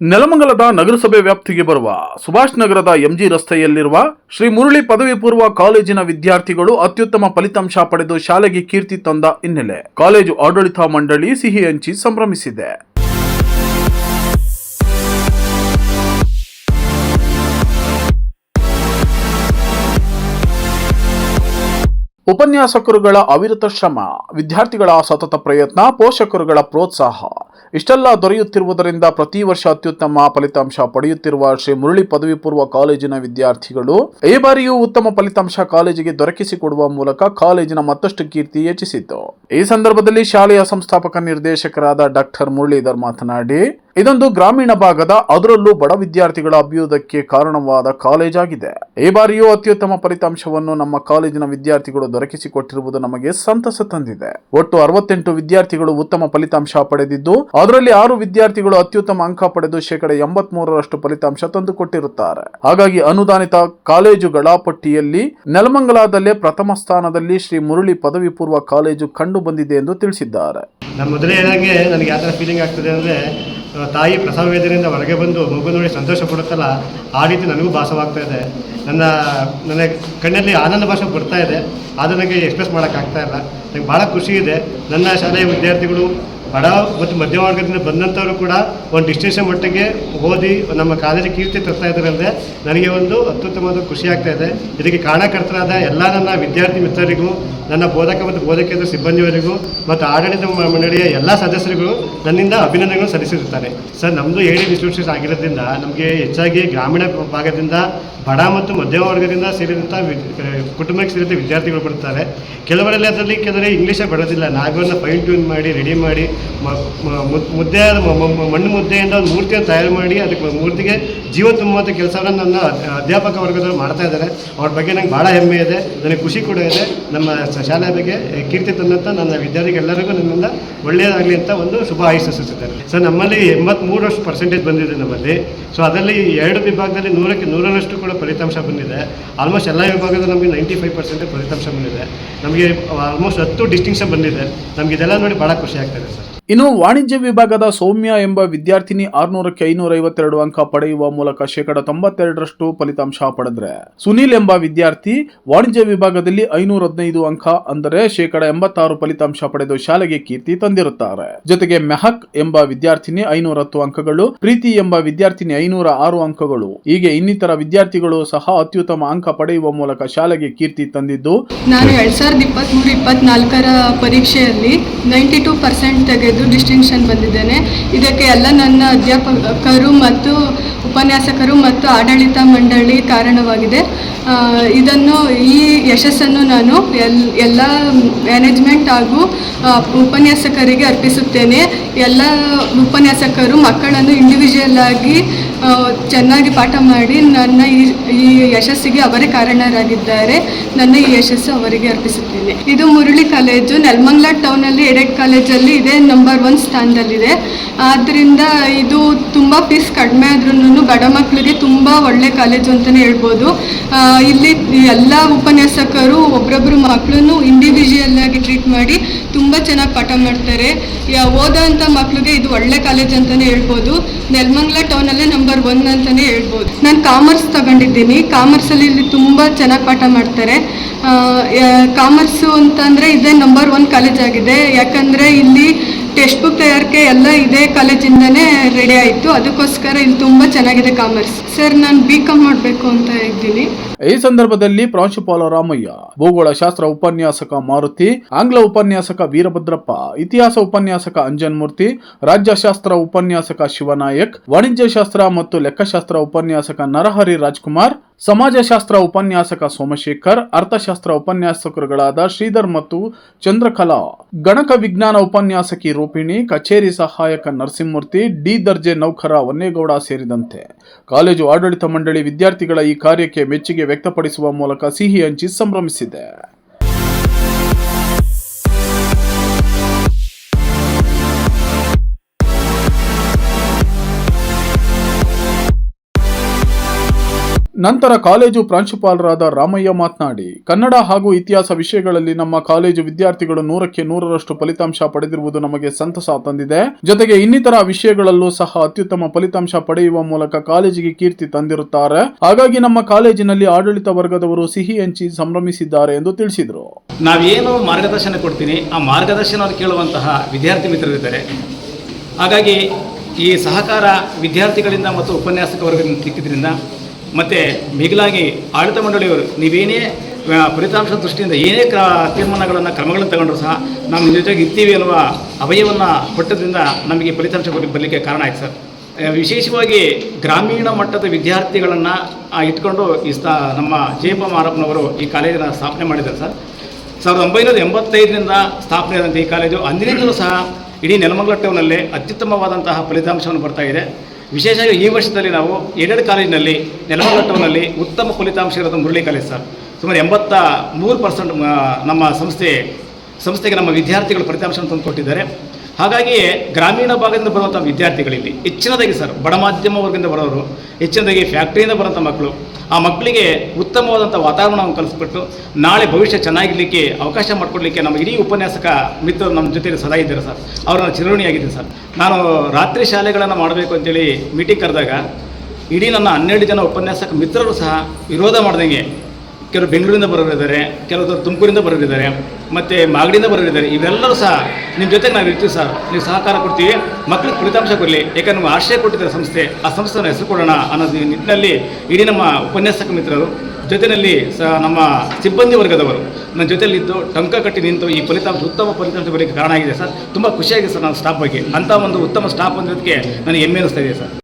ನೆಲಮಂಗಲದ ನಗರಸಭೆ ವ್ಯಾಪ್ತಿಗೆ ಬರುವ ಸುಭಾಷ್ ನಗರದ ಎಂಜಿ ರಸ್ತೆಯಲ್ಲಿರುವ ಶ್ರೀ ಮುರಳಿ ಪದವಿ ಪೂರ್ವ ಕಾಲೇಜಿನ ವಿದ್ಯಾರ್ಥಿಗಳು ಅತ್ಯುತ್ತಮ ಫಲಿತಾಂಶ ಪಡೆದು ಶಾಲೆಗೆ ಕೀರ್ತಿ ತಂದ ಹಿನ್ನೆಲೆ ಕಾಲೇಜು ಆಡಳಿತ ಮಂಡಳಿ ಸಿಹಿ ಹಂಚಿ ಸಂಭ್ರಮಿಸಿದೆ. ಉಪನ್ಯಾಸಕರುಗಳ ಅವಿರತ ಶ್ರಮ, ವಿದ್ಯಾರ್ಥಿಗಳ ಸತತ ಪ್ರಯತ್ನ, ಪೋಷಕರುಗಳ ಪ್ರೋತ್ಸಾಹ. ಇಷ್ಟೆಲ್ಲ ದೊರೆಯುತ್ತಿರುವುದರಿಂದ ಪ್ರತಿ ವರ್ಷ ಅತ್ಯುತ್ತಮ ಫಲಿತಾಂಶ ಪಡೆಯುತ್ತಿರುವ ಶ್ರೀ ಮುರಳಿ ಪದವಿ ಪೂರ್ವ ಕಾಲೇಜಿನ ವಿದ್ಯಾರ್ಥಿಗಳು ಈ ಬಾರಿಯೂ ಉತ್ತಮ ಫಲಿತಾಂಶ ಕಾಲೇಜಿಗೆ ದೊರಕಿಸಿಕೊಡುವ ಮೂಲಕ ಕಾಲೇಜಿನ ಮತ್ತಷ್ಟು ಕೀರ್ತಿ ಹೆಚ್ಚಿಸಿತು. ಈ ಸಂದರ್ಭದಲ್ಲಿ ಶಾಲೆಯ ಸಂಸ್ಥಾಪಕ ನಿರ್ದೇಶಕರಾದ ಡಾಕ್ಟರ್ ಮುರಳೀಧರ್ ಮಾತನಾಡಿ, ಇದೊಂದು ಗ್ರಾಮೀಣ ಭಾಗದ ಅದರಲ್ಲೂ ಬಡ ವಿದ್ಯಾರ್ಥಿಗಳ ಅಭ್ಯುದಯಕ್ಕೆ ಕಾರಣವಾದ ಕಾಲೇಜ್ ಆಗಿದೆ. ಈ ಬಾರಿಯೂ ಅತ್ಯುತ್ತಮ ಫಲಿತಾಂಶವನ್ನು ನಮ್ಮ ಕಾಲೇಜಿನ ವಿದ್ಯಾರ್ಥಿಗಳು ದೊರಕಿಸಿಕೊಟ್ಟಿರುವುದು ನಮಗೆ ಸಂತಸ ತಂದಿದೆ. ಒಟ್ಟು ಅರವತ್ತೆಂಟು ವಿದ್ಯಾರ್ಥಿಗಳು ಉತ್ತಮ ಫಲಿತಾಂಶ ಪಡೆದಿದ್ದು ಅದರಲ್ಲಿ ಆರು ವಿದ್ಯಾರ್ಥಿಗಳು ಅತ್ಯುತ್ತಮ ಅಂಕ ಪಡೆದು ಶೇಕಡ ಎಂಬತ್ ಮೂರರಷ್ಟು ಫಲಿತಾಂಶ ತಂದುಕೊಟ್ಟಿರುತ್ತಾರೆ. ಹಾಗಾಗಿ ಅನುದಾನಿತ ಕಾಲೇಜುಗಳ ಪಟ್ಟಿಯಲ್ಲಿ ನೆಲಮಂಗಲದಲ್ಲೇ ಪ್ರಥಮ ಸ್ಥಾನದಲ್ಲಿ ಶ್ರೀ ಮುರಳಿ ಪದವಿ ಪೂರ್ವ ಕಾಲೇಜು ಕಂಡು ಬಂದಿದೆ ಎಂದು ತಿಳಿಸಿದ್ದಾರೆ. ಮೊದಲನೇದಾಗಿ ನನಗೆ ಯಾವ ಥರ ಫೀಲಿಂಗ್ ಆಗ್ತದೆ ಅಂದರೆ ತಾಯಿ ಪ್ರಸವ ವೇದನೆಯಿಂದ ಹೊರಗೆ ಬಂದು ಮಗು ನೋಡಿ ಸಂತೋಷ ಪಡುತ್ತಲ್ಲ, ಆ ರೀತಿ ನನಗೂ ಭಾಸವಾಗ್ತಾ ಇದೆ. ನನ್ನ ನನ್ನ ಕಣ್ಣಲ್ಲಿ ಆನಂದ ಭಾಷೆ ಬರ್ತಾ ಇದೆ. ಅದು ನನಗೆ ಎಕ್ಸ್ಪ್ರೆಸ್ ಮಾಡೋಕ್ಕಾಗ್ತಾ ಇಲ್ಲ. ನನಗೆ ಭಾಳ ಖುಷಿ ಇದೆ. ನನ್ನ ಶಾಲೆಯ ವಿದ್ಯಾರ್ಥಿಗಳು ಬಡ ಮತ್ತು ಮಧ್ಯಮ ವರ್ಗದಿಂದ ಬಂದಂಥವರು ಕೂಡ ಒಂದು ಡಿಸ್ಟಿಂಕ್ಷನ್ ಮಟ್ಟಿಗೆ ಓದಿ ನಮ್ಮ ಕಾಲೇಜಿಗೆ ಕೀರ್ತಿ ತರ್ತಾ ಇದ್ದಾರೆ ಅಂದರೆ ನನಗೆ ಒಂದು ಅತ್ಯುತ್ತಮವಾದ ಖುಷಿ ಆಗ್ತಾ ಇದೆ. ಇದಕ್ಕೆ ಕಾರಣಕರ್ತರಾದ ಎಲ್ಲ ನನ್ನ ವಿದ್ಯಾರ್ಥಿ ಮಿತ್ರರಿಗೂ ನನ್ನ ಬೋಧಕ ಮತ್ತು ಬೋಧಕೇತರ ಸಿಬ್ಬಂದಿಯವರಿಗೂ ಮತ್ತು ಆಡಳಿತ ಮಂಡಳಿಯ ಎಲ್ಲ ಸದಸ್ಯರಿಗೂ ನನ್ನಿಂದ ಅಭಿನಂದನೆಗಳು ಸಲ್ಲಿಸಿರುತ್ತಾರೆ. ಸರ್ ನಮ್ಮದು ಏಡಿ ಇನ್ಸ್ಟಿಟ್ಯೂಷನ್ಸ್ ಆಗಿರೋದ್ರಿಂದ ನಮಗೆ ಹೆಚ್ಚಾಗಿ ಗ್ರಾಮೀಣ ಭಾಗದಿಂದ ಬಡ ಮತ್ತು ಮಧ್ಯಮ ವರ್ಗದಿಂದ ಸೇರಿದಂಥ ಕುಟುಂಬಕ್ಕೆ ಸೇರಿದಂಥ ವಿದ್ಯಾರ್ಥಿಗಳು ಬರ್ತಾರೆ ಕೆಲವರಲ್ಲಿ ಅದರಲ್ಲಿ ಕೆಲವರೇ ಇಂಗ್ಲೀಷೇ ಬರೋದಿಲ್ಲ. ನಾಗವನ್ನು ಫೈನ್ ಟ್ಯೂನ್ ಮಾಡಿ ರೆಡಿ ಮಾಡಿ ಮುದ್ದೆ ಮಣ್ಣು ಮುದ್ದೆಯಿಂದ ಒಂದು ಮೂರ್ತಿಯನ್ನು ತಯಾರು ಮಾಡಿ, ಅದಕ್ಕೆ ಮೂರ್ತಿಗೆ ಜೀವ ತುಂಬುವಂಥ ಕೆಲಸವನ್ನು ನನ್ನ ಅಧ್ಯ- ಅಧ್ಯಾಪಕ ವರ್ಗದವರು ಮಾಡ್ತಾ ಇದ್ದಾರೆ. ಅವ್ರ ಬಗ್ಗೆ ನಂಗೆ ಭಾಳ ಹೆಮ್ಮೆ ಇದೆ. ನನಗೆ ಖುಷಿ ಕೂಡ ಇದೆ. ನಮ್ಮ ಶಾಲೆಯ ಬಗ್ಗೆ ಕೀರ್ತಿ ತಂದಂಥ ನನ್ನ ವಿದ್ಯಾರ್ಥಿಗಳೆಲ್ಲರಿಗೂ ನನ್ನಿಂದ ಒಳ್ಳೆಯದಾಗಲಿ ಅಂತ ಒಂದು ಶುಭ ಆಶಿಸುತ್ತಿದ್ದಾರೆ ಸರ್, ನಮ್ಮಲ್ಲಿ ಎಂಬತ್ಮೂರಷ್ಟು ಪರ್ಸೆಂಟೇಜ್ ಬಂದಿದೆ ನಮ್ಮಲ್ಲಿ. ಸೊ ಅದರಲ್ಲಿ ಎರಡು ವಿಭಾಗದಲ್ಲಿ ನೂರಕ್ಕೆ ನೂರರಷ್ಟು ಕೂಡ ಫಲಿತಾಂಶ ಬಂದಿದೆ. ಆಲ್ಮೋಸ್ಟ್ ಎಲ್ಲ ವಿಭಾಗದಲ್ಲಿ ನಮಗೆ ನೈಂಟಿ ಫೈವ್ ಪರ್ಸೆಂಟೇಜ್ ಫಲಿತಾಂಶ ಬಂದಿದೆ. ನಮಗೆ ಆಲ್ಮೋಸ್ಟ್ ಹತ್ತು ಡಿಸ್ಟಿಂಕ್ಷನ್ ಬಂದಿದೆ. ನಮಗೆ ಇದೆಲ್ಲ ನೋಡಿ ಭಾಳ ಖುಷಿ ಆಗ್ತದೆ ಸರ್. ಇನ್ನು ವಾಣಿಜ್ಯ ವಿಭಾಗದ ಸೌಮ್ಯ ಎಂಬ ವಿದ್ಯಾರ್ಥಿನಿ ಆರ್ನೂರಕ್ಕೆ ಐನೂರ ಐವತ್ತೆರಡು ಅಂಕ ಪಡೆಯುವ ಮೂಲಕ ಶೇಕಡ ತೊಂಬತ್ತೆರಡರಷ್ಟು ಫಲಿತಾಂಶ ಪಡೆದ್ರೆ. ಸುನೀಲ್ ಎಂಬ ವಿದ್ಯಾರ್ಥಿ ವಾಣಿಜ್ಯ ವಿಭಾಗದಲ್ಲಿ ಐನೂರ ಹದಿನೈದು ಅಂಕ ಅಂದರೆ ಶೇಕಡ ಎಂಬತ್ತಾರು ಫಲಿತಾಂಶ ಪಡೆದು ಶಾಲೆಗೆ ಕೀರ್ತಿ ತಂದಿರುತ್ತಾರೆ. ಜೊತೆಗೆ ಮೆಹಕ್ ಎಂಬ ವಿದ್ಯಾರ್ಥಿನಿ ಐನೂರ ಹತ್ತು ಅಂಕಗಳು, ಪ್ರೀತಿ ಎಂಬ ವಿದ್ಯಾರ್ಥಿನಿ ಐನೂರ ಆರು ಅಂಕಗಳು. ಹೀಗೆ ಇನ್ನಿತರ ವಿದ್ಯಾರ್ಥಿಗಳು ಸಹ ಅತ್ಯುತ್ತಮ ಅಂಕ ಪಡೆಯುವ ಮೂಲಕ ಶಾಲೆಗೆ ಕೀರ್ತಿ ತಂದಿದ್ದು. ನಾನು ಎರಡ್ ಸಾವಿರದ ಇಪ್ಪತ್ನಾಲ್ಕರ ಪರೀಕ್ಷೆಯಲ್ಲಿ ನೈಂಟಿ ಟೂ ಪರ್ಸೆಂಟ್ ಡಿಸ್ಟಿಂಕ್ಷನ್ ಬಂದಿದ್ದೇನೆ. ಇದಕ್ಕೆ ಎಲ್ಲ ನನ್ನ ಅಧ್ಯಾಪಕರು ಮತ್ತು ಉಪನ್ಯಾಸಕರು ಮತ್ತು ಆಡಳಿತ ಮಂಡಳಿ ಕಾರಣವಾಗಿದೆ. ಇದನ್ನು ಈ ಯಶಸ್ಸನ್ನು ನಾನು ಎಲ್, ಎಲ್ಲ ಮ್ಯಾನೇಜ್ಮೆಂಟ್ ಹಾಗೂ ಉಪನ್ಯಾಸಕರಿಗೆ ಅರ್ಪಿಸುತ್ತೇನೆ. ಎಲ್ಲ ಉಪನ್ಯಾಸಕರು ಮಕ್ಕಳನ್ನು ಇಂಡಿವಿಜುವಲ್ ಆಗಿ ಚೆನ್ನಾಗಿ ಪಾಠ ಮಾಡಿ ನನ್ನ ಈ ಯಶಸ್ಸಿಗೆ ಅವರೇ ಕಾರಣರಾಗಿದ್ದಾರೆ. ನನ್ನ ಈ ಯಶಸ್ಸು ಅವರಿಗೆ ಅರ್ಪಿಸುತ್ತೇನೆ. ಇದು ಮುರುಳಿ ಕಾಲೇಜು. ನೆಲಮಂಗ್ಲ ಟೌನಲ್ಲಿ ಎಡೆಡ್ ಕಾಲೇಜಲ್ಲಿ ಇದೆ ನಂಬರ್ ಒನ್ ಸ್ಥಾನದಲ್ಲಿದೆ. ಆದ್ದರಿಂದ ಇದು ತುಂಬ ಫೀಸ್ ಕಡಿಮೆ ಆದ್ರೂ ಬಡ ಮಕ್ಕಳಿಗೆ ತುಂಬ ಒಳ್ಳೆ ಕಾಲೇಜು ಅಂತಲೇ ಹೇಳ್ಬೋದು. ಇಲ್ಲಿ ಎಲ್ಲ ಉಪನ್ಯಾಸಕರು ಒಬ್ಬೊಬ್ಬರು ಮಕ್ಕಳನ್ನು ಇಂಡಿವಿಜುವಲ್ ಆಗಿ ಟ್ರೀಟ್ ಮಾಡಿ ತುಂಬ ಚೆನ್ನಾಗಿ ಪಾಠ ಮಾಡ್ತಾರೆ. ಯಾ- ಓದೋಂಥ ಮಕ್ಕಳಿಗೆ ಇದು ಒಳ್ಳೆ ಕಾಲೇಜ್ ಅಂತಲೇ ಹೇಳ್ಬೋದು. ನೆಲಮಂಗ್ಲ ಟೌನಲ್ಲೇ ನಂಬರ್ ಒನ್ ಅಂತಲೇ ಹೇಳ್ಬೋದು. ನಾನು ಕಾಮರ್ಸ್ ತಗೊಂಡಿದ್ದೀನಿ. ಕಾಮರ್ಸಲ್ಲಿ ಇಲ್ಲಿ ತುಂಬ ಚೆನ್ನಾಗಿ ಪಾಠ ಮಾಡ್ತಾರೆ. ಕಾಮರ್ಸು ಅಂತಂದರೆ ಇದೇ ನಂಬರ್ ಒನ್ ಕಾಲೇಜ್ ಆಗಿದೆ. ಯಾಕಂದರೆ ಇಲ್ಲಿ ಟೆಕ್ಸ್ಟ್ ಬುಕ್ ತಯಾರಿಕೆ ಎಲ್ಲ ಇದೇ ಕಾಲೇಜಿಂದನೇ ರೆಡಿ ಆಯಿತು. ಅದಕ್ಕೋಸ್ಕರ ಇಲ್ಲಿ ತುಂಬ ಚೆನ್ನಾಗಿದೆ ಕಾಮರ್ಸ್ ಸರ್ ನಾನು ಬಿ ಕಾಮ್ ಮಾಡಬೇಕು ಅಂತ ಇದ್ದೀನಿ. ಈ ಸಂದರ್ಭದಲ್ಲಿ ಪ್ರಾಂಶುಪಾಲ ರಾಮಯ್ಯ ಭೂಗೋಳ ಶಾಸ್ತ್ರ ಉಪನ್ಯಾಸಕ ಮಾರುತಿ, ಆಂಗ್ಲ ಉಪನ್ಯಾಸಕ ವೀರಭದ್ರಪ್ಪ, ಇತಿಹಾಸ ಉಪನ್ಯಾಸಕ ಅಂಜನ್ಮೂರ್ತಿ, ರಾಜ್ಯಶಾಸ್ತ್ರ ಉಪನ್ಯಾಸಕ ಶಿವನಾಯಕ್, ವಾಣಿಜ್ಯ ಶಾಸ್ತ್ರ ಮತ್ತು ಲೆಕ್ಕಶಾಸ್ತ್ರ ಉಪನ್ಯಾಸಕ ನರಹರಿ ರಾಜ್ಕುಮಾರ್ ಸಮಾಜಶಾಸ್ತ್ರ ಉಪನ್ಯಾಸಕ ಸೋಮಶೇಖರ್, ಅರ್ಥಶಾಸ್ತ್ರ ಉಪನ್ಯಾಸಕರುಗಳಾದ ಶ್ರೀಧರ್ ಮತ್ತು ಚಂದ್ರಕಲಾ, ಗಣಕ ವಿಜ್ಞಾನ ಉಪನ್ಯಾಸಕಿ ರೂಪಿಣಿ, ಕಚೇರಿ ಸಹಾಯಕ ನರಸಿಂಹಮೂರ್ತಿ, ಡಿ ದರ್ಜೆ ನೌಕರ ವನ್ನೇಗೌಡ ಸೇರಿದಂತೆ. ಕಾಲೇಜು ಆಡಳಿತ ಮಂಡಳಿ ವಿದ್ಯಾರ್ಥಿಗಳ ಈ ಕಾರ್ಯಕ್ಕೆ ಮೆಚ್ಚುಗೆ ವ್ಯಕ್ತಪಡಿಸುವ ಮೂಲಕ ಸಿಹಿ ಹಂಚಿ ಸಂಭ್ರಮಿಸಿದೆ. ನಂತರ ಕಾಲೇಜು ಪ್ರಾಂಶುಪಾಲರಾದ ರಾಮಯ್ಯ ಮಾತನಾಡಿ, ಕನ್ನಡ ಹಾಗೂ ಇತಿಹಾಸ ವಿಷಯಗಳಲ್ಲಿ ನಮ್ಮ ಕಾಲೇಜು ವಿದ್ಯಾರ್ಥಿಗಳು ನೂರಕ್ಕೆ ನೂರರಷ್ಟು ಫಲಿತಾಂಶ ಪಡೆದಿರುವುದು ನಮಗೆ ಸಂತಸ ತಂದಿದೆ. ಜೊತೆಗೆ ಇನ್ನಿತರ ವಿಷಯಗಳಲ್ಲೂ ಸಹ ಅತ್ಯುತ್ತಮ ಫಲಿತಾಂಶ ಪಡೆಯುವ ಮೂಲಕ ಕಾಲೇಜಿಗೆ ಕೀರ್ತಿ ತಂದಿರುತ್ತಾರೆ. ಹಾಗಾಗಿ ನಮ್ಮ ಕಾಲೇಜಿನಲ್ಲಿ ಆಡಳಿತ ವರ್ಗದವರು ಸಿಹಿ ಹಂಚಿ ಸಂಭ್ರಮಿಸಿದ್ದಾರೆ ಎಂದು ತಿಳಿಸಿದರು. ನಾವೇನು ಮಾರ್ಗದರ್ಶನ ಕೊಡ್ತೀನಿ, ಆ ಮಾರ್ಗದರ್ಶನ ಕೇಳುವಂತಹ ವಿದ್ಯಾರ್ಥಿ ಮಿತ್ರರಿದ್ದಾರೆ. ಹಾಗಾಗಿ ಈ ಸಹಕಾರ ವಿದ್ಯಾರ್ಥಿಗಳಿಂದ ಮತ್ತು ಉಪನ್ಯಾಸಕ ವರ್ಗದಿಂದ ಸಿಕ್ಕಿದ್ರಿಂದ ಮತ್ತು ಮಿಗಿಲಾಗಿ ಆಡಳಿತ ಮಂಡಳಿಯವರು ನೀವೇನೇ ಆ, ಫಲಿತಾಂಶ ದೃಷ್ಟಿಯಿಂದ ಏನೇ ಕ್ರ ತೀರ್ಮಾನಗಳನ್ನು ಕ್ರಮಗಳನ್ನು ತಗೊಂಡ್ರು ಸಹ ನಿಮ್ಮ ಜೊತೆಗೆ ಇರ್ತೀವಿ ಅನ್ನುವ ಅಭಯವನ್ನು ಕೊಟ್ಟದ್ರಿಂದ ನಮಗೆ ಫಲಿತಾಂಶ ಬರ್- ಬರಲಿಕ್ಕೆ ಕಾರಣ ಆಯ್ತು ಸರ್. ವಿಶೇಷವಾಗಿ ಗ್ರಾಮೀಣ ಮಟ್ಟದ ವಿದ್ಯಾರ್ಥಿಗಳನ್ನು ಇಟ್ಕೊಂಡು ಈ ಸ್ಥಾ ನಮ್ಮ ಜಯಪ್ಪ ಮಾರಪ್ಪನವರು ಈ ಕಾಲೇಜನ್ನು ಸ್ಥಾಪನೆ ಮಾಡಿದ್ದಾರೆ ಸರ್. ಸಾವಿರದ ಒಂಬೈನೂರ ಎಂಬತ್ತೈದರಿಂದ ಸ್ಥಾಪನೆ ಆದಂಥ ಈ ಕಾಲೇಜು ಅಂದಿನಿಂದಲೂ ಸಹ ಇಡೀ ನೆಲಮಂಗಲ ಟೌನಲ್ಲಿ ಅತ್ಯುತ್ತಮವಾದಂತಹ ಫಲಿತಾಂಶವನ್ನು ಬರ್ತಾ ಇದೆ. ವಿಶೇಷವಾಗಿ ಈ ವರ್ಷದಲ್ಲಿ ನಾವು ಎಡೆಡ್ ಕಾಲೇಜಿನಲ್ಲಿ ನೆಲಮಟ್ಟವನಲ್ಲಿ ಉತ್ತಮ ಫಲಿತಾಂಶ ಇರೋದು ಮುರಳಿ ಕಾಲೇಜ್ ಸರ್. ಸುಮಾರು ಎಂಬತ್ತ ಮೂರು ಪರ್ಸೆಂಟ್ ನಮ್ಮ ಸಂಸ್ಥೆ, ಸಂಸ್ಥೆಗೆ ನಮ್ಮ ವಿದ್ಯಾರ್ಥಿಗಳು ಫಲಿತಾಂಶವನ್ನು ತಂದು ಕೊಟ್ಟಿದ್ದಾರೆ. ಹಾಗಾಗಿ ಗ್ರಾಮೀಣ ಭಾಗದಿಂದ ಬರುವಂಥ ವಿದ್ಯಾರ್ಥಿಗಳಿಲ್ಲಿ ಹೆಚ್ಚಿನದಾಗಿ ಸರ್ ಬಡ ಮಾಧ್ಯಮ ವರ್ಗದಿಂದ ಬರೋರು, ಹೆಚ್ಚಿನದಾಗಿ ಫ್ಯಾಕ್ಟ್ರಿಯಿಂದ ಬರೋಂಥ ಮಕ್ಕಳು, ಆ ಮಕ್ಕಳಿಗೆ ಉತ್ತಮವಾದಂಥ ವಾತಾವರಣವನ್ನು ಕಲಿಸ್ಬಿಟ್ಟು ನಾಳೆ ಭವಿಷ್ಯ ಚೆನ್ನಾಗಿರಲಿಕ್ಕೆ ಅವಕಾಶ ಮಾಡಿಕೊಡ್ಲಿಕ್ಕೆ ನಮ್ಮ ಇಡೀ ಉಪನ್ಯಾಸಕ ಮಿತ್ರರು ನಮ್ಮ ಜೊತೆಯಲ್ಲಿ ಸದಾ ಇದ್ದಾರೆ ಸರ್. ಅವರನ್ನು ಚಿರಋಣಿಯಾಗಿದ್ದೀನಿ ಸರ್. ನಾನು ರಾತ್ರಿ ಶಾಲೆಗಳನ್ನು ಮಾಡಬೇಕು ಅಂತೇಳಿ ಮೀಟಿಂಗ್ ಕರೆದಾಗ ಇಡೀ ನನ್ನ ಹನ್ನೆರಡು ಜನ ಉಪನ್ಯಾಸಕ ಮಿತ್ರರು ಸಹ ವಿರೋಧ ಮಾಡ್ದಂಗೆ ಕೆಲವರು ಬೆಂಗಳೂರಿಂದ ಬರೋರಿದ್ದಾರೆ, ಕೆಲವರು ತುಮಕೂರಿಂದ ಬರೋರಿದ್ದಾರೆ, ಮತ್ತು ಮಾಗಡಿಯಿಂದ ಬರೋರಿದ್ದಾರೆ, ಇವೆಲ್ಲರೂ ಸಹ ನಿಮ್ಮ ಜೊತೆಗೆ ನಾವು ಇರ್ತೀವಿ ಸರ್. ನೀವು ಸಹಕಾರ ಕೊಡ್ತೀವಿ ಮಕ್ಕಳಿಗೆ ಫಲಿತಾಂಶ ಕೊಡಲಿ, ಯಾಕಂದ್ರೆ ನಮ್ಗೆ ಆಶ್ರಯ ಕೊಟ್ಟಿದ್ದಾರೆ ಸಂಸ್ಥೆ, ಆ ಸಂಸ್ಥೆನ ಹೆಸರು ಕೊಡೋಣ ಅನ್ನೋದು ಈ ನಿಟ್ಟಿನಲ್ಲಿ ಇಡೀ ನಮ್ಮ ಉಪನ್ಯಾಸಕ ಮಿತ್ರರು ಜೊತೆಯಲ್ಲಿ ಸಹ ನಮ್ಮ ಸಿಬ್ಬಂದಿ ವರ್ಗದವರು ನನ್ನ ಜೊತೆಯಲ್ಲಿದ್ದು ಟಂಕ ಕಟ್ಟಿ ನಿಂತು ಈ ಫಲಿತಾಂಶ, ಉತ್ತಮ ಫಲಿತಾಂಶ ಬರಲಿಕ್ಕೆ ಕಾರಣ ಆಗಿದೆ ಸರ್. ತುಂಬ ಖುಷಿಯಾಗಿದೆ ಸರ್ ನನ್ನ ಸ್ಟಾಫ್ ಬಗ್ಗೆ. ಅಂಥ ಒಂದು ಉತ್ತಮ ಸ್ಟಾಫ್ ಅನ್ನೋದಕ್ಕೆ ನನಗೆ ಹೆಮ್ಮೆ ಅನಿಸ್ತಾ ಇದೆ ಸರ್.